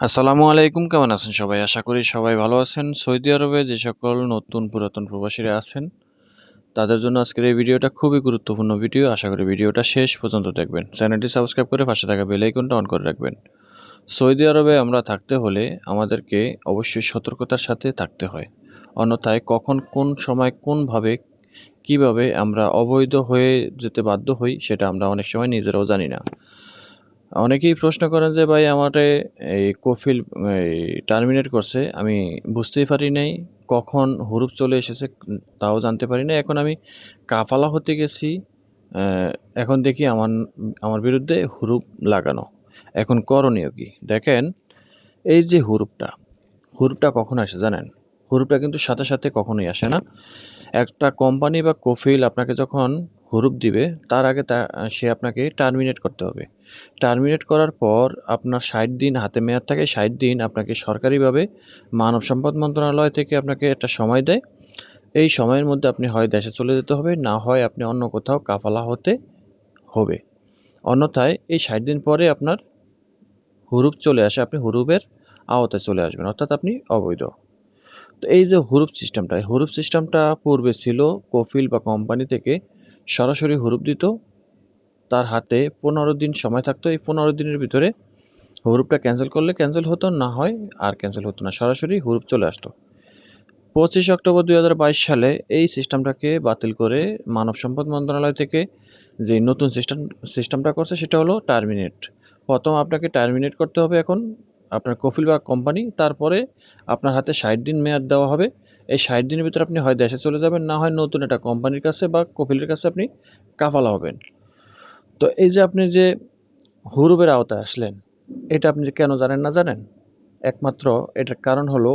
আসসালামু আলাইকুম, কেমন আছেন সবাই? আশা করি সবাই ভালো আছেন। সৌদি আরবে যে সকল নতুন পুরাতন প্রবাসীরা আছেন, তাদের জন্য আজকের এই ভিডিওটা খুবই গুরুত্বপূর্ণ ভিডিও। আশা করি ভিডিওটা শেষ পর্যন্ত দেখবেন। চ্যানেলটি সাবস্ক্রাইব করে পাশে থাকা বেল আইকনটা অন করে রাখবেন। সৌদি আরবে আমরা থাকতে হলে আমাদেরকে অবশ্যই সতর্কতার সাথে থাকতে হয়। অন্যথায় কখন, কোন সময়, কোনভাবে, কীভাবে আমরা অবৈধ হয়ে যেতে বাধ্য হই, সেটা আমরা অনেক সময় নিজেরাও জানি না। অনেকেই প্রশ্ন করেন যে, ভাই, আমারে এই কফিল, এই টার্মিনেট করছে। আমি বুঝতেই পারি নাই কখন হুরুপ চলে এসেছে, তাও জানতে পারি না এখন আমি কাফালা হতে গেছি এখন দেখি আমার আমার বিরুদ্ধে হুরুপ লাগানো। এখন করণীয় কি? দেখেন, এই যে হুরুপটা হুরুপটা কখন আসে জানেন? হুরুপটা কিন্তু সাথে সাথে কখনোই আসে না। একটা কোম্পানি বা কফিল আপনাকে যখন হুরুপ দিবে, তার আগে তা, সে আপনাকে টার্মিনেট করতে হবে। টার্মিনেট করার পর আপনার ষাট দিন হাতে মেয়াদ থাকে, ষাট দিন আপনাকে সরকারিভাবে মানব সম্পদ মন্ত্রণালয় থেকে আপনাকে একটা সময় দেয়। এই সময়ের মধ্যে আপনি হয় দেশে চলে যেতে হবে, না হয় আপনি অন্য কোথাও কাফালা হতে হবে। অন্যথায় এই ষাট দিন পরে আপনার হুরুপ চলে আসে, আপনি হুরুপের আওতায় চলে আসবেন, অর্থাৎ আপনি অবৈধ। তো এই যে হুরুপ সিস্টেমটা হুরুপ সিস্টেমটা পূর্বে ছিল কফিল বা কোম্পানি থেকে সরাসরি হুরুপ দিত, তার হাতে পনেরো দিন সময় থাকতো। এই পনেরো দিনের ভিতরে হুরুপটা ক্যান্সেল করলে ক্যান্সেল হতো, না হয় আর ক্যান্সেল হতো না, সরাসরি হুরুপ চলে আসতো। পঁচিশ অক্টোবর দু হাজার বাইশ সালে এই সিস্টেমটাকে বাতিল করে মানব সম্পদ মন্ত্রণালয় থেকে যে নতুন সিস্টেম, সিস্টেমটা করছে সেটা হলো টার্মিনেট। প্রথম আপনাকে টার্মিনেট করতে হবে এখন আপনার কফিল বা কোম্পানি, তারপরে আপনার হাতে ষাট দিন মেয়াদ দেওয়া হবে। এই ষাট দিনের ভিতরে আপনি হয় দেশে চলে যাবেন, না হয় নতুন একটা কোম্পানির কাছে বা কফিলের কাছে আপনি কাফালা হবেন। তো এই যে আপনি যে হুরুবের আওতায় আসলেন, এটা আপনি কেন জানেন না জানেন? একমাত্র এটার কারণ হলো,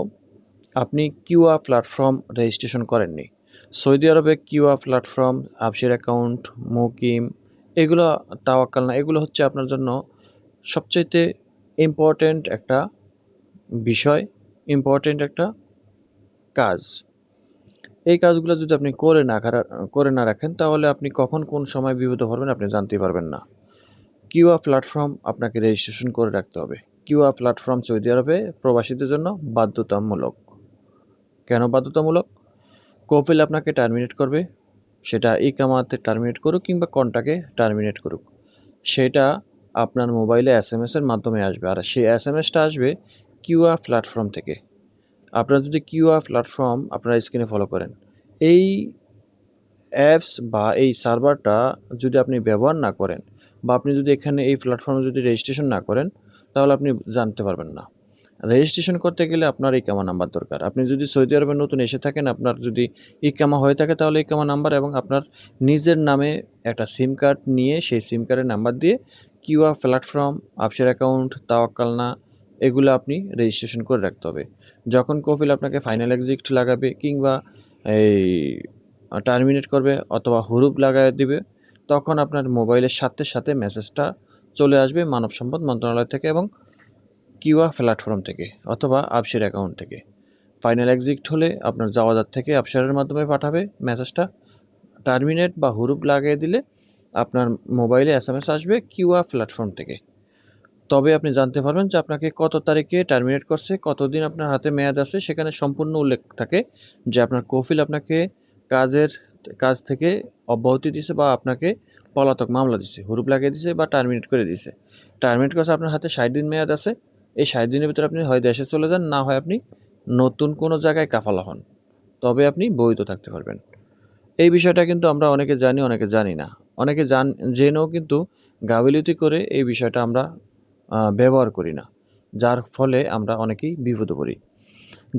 আপনি কিউআ প্ল্যাটফর্ম রেজিস্ট্রেশন করেননি। সৌদি আরবে কিউআ প্ল্যাটফর্ম আবসির অ্যাকাউন্ট, মুকিম, এগুলো তাওয়াক্কাল না, এগুলো হচ্ছে আপনার জন্য সবচাইতে ইম্পর্ট্যান্ট একটা বিষয় ইম্পর্ট্যান্ট একটা কাজ। এই কাজগুলো যদি আপনি করে না করে না রাখেন, তাহলে আপনি কখন কোন সময় বিপদে পড়বেন আপনি জানতেই পারবেন না। কিউআ প্ল্যাটফর্ম আপনাকে রেজিস্ট্রেশন করে রাখতে হবে। কিউআ প্ল্যাটফর্ম সৌদি আরবে প্রবাসীদের জন্য বাধ্যতামূলক। কেন বাধ্যতামূলক? কফিল আপনাকে টার্মিনেট করবে। সেটা ই কামাতে টার্মিনেট করুক কিংবা কন্টাকে টার্মিনেট করুক। সেটা আপনার মোবাইলে এস এম এসের মাধ্যমে আসবে। আর সেই এস এম এসটা আসবে কিউআ প্ল্যাটফর্ম থেকে। আপনারা যদি কিউআর প্ল্যাটফর্ম আপনারা স্ক্রিনে ফলো করেন, এই অ্যাপস বা এই সার্ভারটা যদি আপনি ব্যবহার না করেন বা আপনি যদি এখানে এই প্ল্যাটফর্মে যদি রেজিস্ট্রেশন না করেন, তাহলে আপনি জানতে পারবেন না। রেজিস্ট্রেশন করতে গেলে আপনার ইকামা নাম্বার দরকার। আপনি যদি সৌদি আরবে নতুন এসে থাকেন, আপনার যদি ইকামা হয়ে থাকে, তাহলে ইকামা নাম্বার এবং আপনার নিজের নামে একটা সিম কার্ড নিয়ে সেই সিম কার্ডের নাম্বার দিয়ে Qiwa platform Absher account Tawakkalna এগুলো আপনি রেজিস্ট্রেশন করে রাখতে হবে। যখন কফিল আপনাকে ফাইনাল এক্সিট লাগাবে কিংবা এই টার্মিনেট করবে অথবা হুরুপ লাগাই দিবে, তখন আপনার মোবাইলের সাথে সাথে মেসেজটা চলে আসবে মানব সম্পদ মন্ত্রণালয় থেকে এবং কিউআ প্ল্যাটফর্ম থেকে অথবা আপসের অ্যাকাউন্ট থেকে। ফাইনাল এক্সিট হলে আপনার যাওয়াজার থেকে আপসারের মাধ্যমে পাঠাবে মেসেজটা টার্মিনেট বা হুরুপ লাগিয়ে দিলে আপনার মোবাইলে এস এস আসবে কিউআ প্ল্যাটফর্ম থেকে। তবে আপনি জানতে পারবেন যে আপনাকে কত তারিখে টার্মিনেট করছে, কতদিন আপনার হাতে মেয়াদ আছে, সেখানে সম্পূর্ণ উল্লেখ থাকে যে আপনার কফিল আপনাকে কাজের কাজ থেকে অব্যাহতি দিছে বা আপনাকে পলাতক মামলা দিছে, হুরুপ লাগিয়ে দিছে বা টার্মিনেট করে দিছে। টার্মিনেট করছে আপনার হাতে ষাট দিন মেয়াদ আছে, এই ষাট দিনের ভিতরে আপনি হয় দেশে চলে যান, না হয় আপনি নতুন কোনো জায়গায় কাফালা হন। তবে আপনি বৈধ থাকতে পারবেন। এই বিষয়টা কিন্তু আমরা অনেকে জানি অনেকে জানি না। অনেকে জান, জেনেও কিন্তু গাফিলতি করে এই বিষয়টা আমরা ব্যবহার করি না। যার ফলে আমরা অনেকেই বিপদে পড়ি।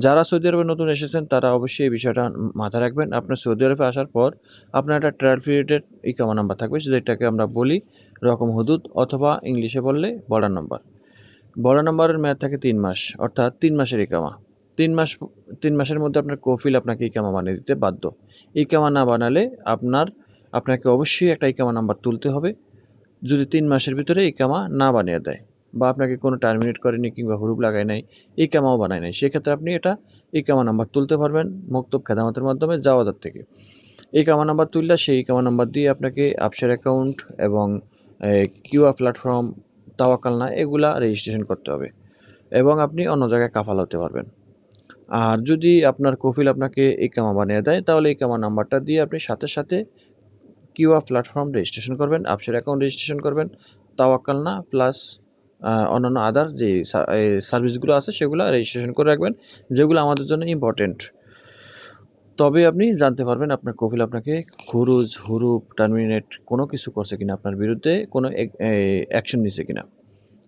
যারা সৌদি আরবে নতুন এসেছেন, তারা অবশ্যই এই বিষয়টা মাথায় রাখবেন। আপনার সৌদি আরবে আসার পর আপনার একটা ট্রায়াল পিরিয়ডের ইকামা নাম্বার থাকবে, যেটাকে আমরা বলি রকম হুদুদ অথবা ইংলিশে বললে বর্ডার নাম্বার। বর্ডার নাম্বারের মেয়াদ থাকে তিন মাস, অর্থাৎ তিন মাসের ইকামা। তিন মাস, তিন মাসের মধ্যে আপনার কফিল আপনাকে ইকামা বানিয়ে দিতে বাধ্য। ইকামা না বানালে আপনার, আপনাকে অবশ্যই একটা ইকামা নাম্বার তুলতে হবে। যদি তিন মাসের ভিতরে ইকামা না বানিয়ে দেয় বা আপনাকে কোনো টার্মিনেট করেনি কিংবা হুরুপ লাগায় নাই ইকামাও বানায় নাই। সেক্ষেত্রে আপনি এটা ইকামা নাম্বার তুলতে পারবেন মুক্তব খেদামতের মাধ্যমে যাওয়াদার থেকে। এই ইকামা নাম্বার তুললে সেই ইকামা নাম্বার দিয়ে আপনাকে আপসের অ্যাকাউন্ট এবং কিউআর প্ল্যাটফর্ম তাওয়াকালনা এগুলা রেজিস্ট্রেশন করতে হবে এবং আপনি অন্য জায়গায় কাফাল হতে পারবেন। আর যদি আপনার কফিল আপনাকে ইকামা বানিয়ে দেয়, তাহলে ইকামা নাম্বারটা দিয়ে আপনি সাথে সাথে কিউআ প্ল্যাটফর্ম রেজিস্ট্রেশন করবেন আপসের অ্যাকাউন্ট রেজিস্ট্রেশন করবেন তাওয়াক্কাল না প্লাস অন্যান্য আদার যে সার্ভিসগুলো আছে সেগুলো রেজিস্ট্রেশন করে রাখবেন, যেগুলো আমাদের জন্য ইম্পর্টেন্ট তবে আপনি জানতে পারবেন আপনার কফিল আপনাকে খুরুজ, হুরুপ টার্মিনেট কোনো কিছু করছে কিনা, আপনার বিরুদ্ধে কোনো অ্যাকশন নিছে কিনা।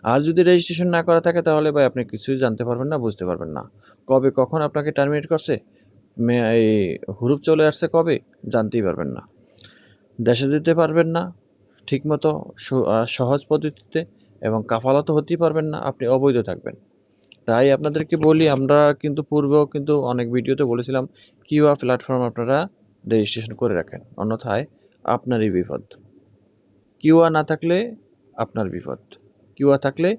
আর যদি রেজিস্ট্রেশন না করা থাকে তাহলে ভাই আপনি কিছুই জানতে পারবেন না, বুঝতে পারবেন না। কবে কখন আপনাকে টার্মিনেট করছে এই হুরুপ চলে আসছে কবে, জানতেই পারবেন না। দেশে দিতে পারবেন না, ঠিকমতো সহজ পদ্ধতিতে এবং কাফালাতো হতেই পারবেন না, আপনি অবৈধ থাকবেন। তাই আপনাদেরকে বলি, আমরা কিন্তু পূর্বেও কিন্তু অনেক ভিডিওতে বলেছিলাম, কিউআ প্ল্যাটফর্ম আপনারা রেজিস্ট্রেশন করে রাখেন, অন্যথায় আপনারই বিপদ। কিউআ না থাকলে আপনার বিপদ, কিউআ থাকলে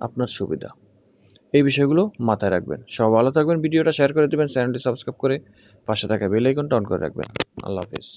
আপনার সুবিধা। এই বিষয়গুলো মাথায় রাখবেন। সব ভালো থাকবেন, ভিডিওটা শেয়ার করে দেবেন চ্যানেলটি সাবস্ক্রাইব করে পাশে থাকা বেল আইকনটা অন করে রাখবেন। আল্লাহ হাফিজ।